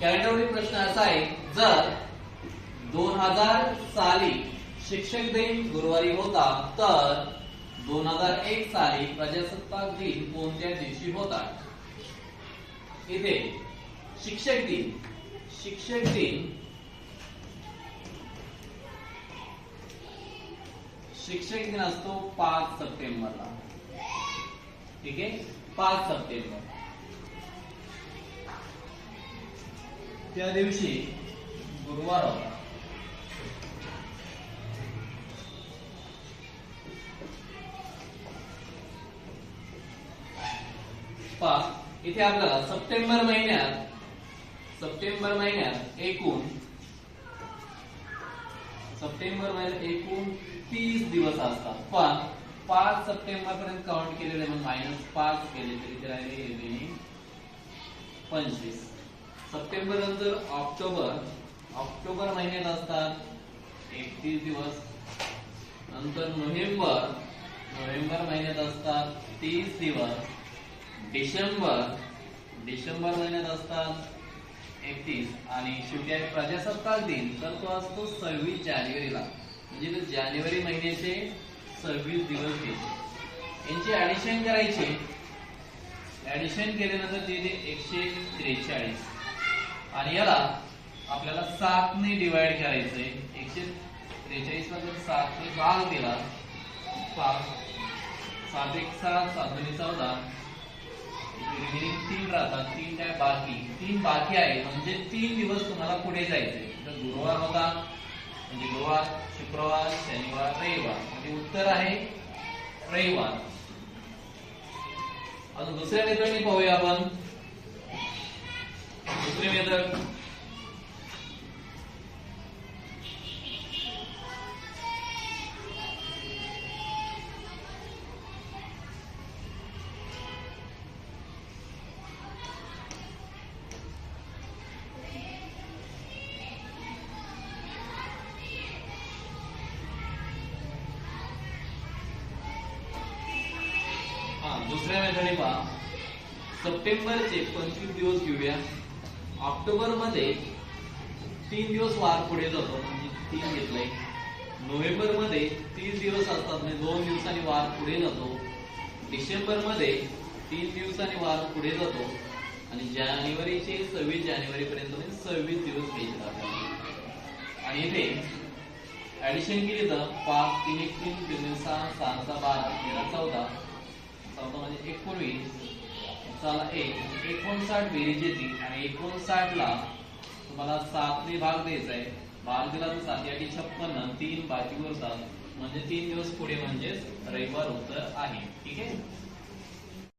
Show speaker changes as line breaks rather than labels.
कॅलेंडरवरील प्रश्न असा आहे जर दोन हजार साली शिक्षक दिन गुरुवारी होता तर दोन हजार एक साली प्रजासत्ताक दिन कोणत्या दिवशी होता? इथे शिक्षक दिन. शिक्षक दिन. शिक्षक दिन असतो पाच सप्टेंबरला. ठीक आहे? पाच सप्टेंबर. त्या दिवशी गुरुवार होता. इथे आपल्याला सप्टेंबर महिन्यात सप्टेंबर महिन्यात एकूण सप्टेंबर महिन्यात एकूण तीस दिवस असतात. पण पाच सप्टेंबर पर्यंत काउंट केलेले मग मायनस पाच केले तरी ते राहिले पंचवीस. सप्टेंबर नंतर ऑक्टोबर. ऑक्टोबर महिन्यात असतात. एकतीस दिवस. नंतर नोव्हेंबर. नोव्हेंबर महिन्यात असतात. तीस दिवस. डिसेंबर. डिसेंबर महिन्यात असतात. एकतीस. आणि शेवटी आहे प्रजासत्ताक दिन. तर तो असतो सव्वीस जानेवारीला. म्हणजे तो जानेवारी महिन्याचे सव्वीस दिवस घेते यांची ऍडिशन करायची. ऍडिशन केल्यानंतर तिथे एकशे त्रेचाळीस. आणि याला आपल्याला सातने डिवाइड करायचंय. एकशे त्रेचाळीस ला जर सातने भाग दिला पाच सात एक सात सात दोन्ही चौदा. रिमेनिंग तीन राहतात तीन काय बाकी? तीन बाकी आहे म्हणजे तीन दिवस तुम्हाला पुढे जायचे तर गुरुवार होता म्हणजे गुरुवार शुक्रवार शनिवार रविवार. म्हणजे उत्तर आहे रविवार. अजून दुसऱ्या मेथडने पाहूया आपण. दुसरे वेदक दुसऱ्या मेथडने पहा. सप्टेंबरचे पंचवीस दिवस घेऊया. ऑक्टोबरमध्ये तीन दिवस वार पुढे जातो म्हणजे तीन घेतलंय. नोव्हेंबरमध्ये तीन दिवस असतात म्हणजे दोन दिवसांनी वार पुढे जातो. डिसेंबरमध्ये तीन दिवसांनी वार पुढे जातो. आणि जानेवारीचे सव्वीस जानेवारी पर्यंत म्हणजे सव्वीस दिवस घ्यायचे जातात आणि इथे ऍडिशन केली तर पाच तीन एक तीन तीन सहा सहा सहा बारा तेरा चौदा चौदा म्हणजे एकोणवीस चला एक एकोणसाठ बेरीज येते आणि एकोणसाठ ला तुम्हाला सातने भाग द्यायचा आहे. भाग दिला तर सात आठी छप्पन्न तीन बाकी उरतात म्हणजे तीन दिवस पुढे म्हणजेच रविवार उत्तर आहे. ठीक आहे?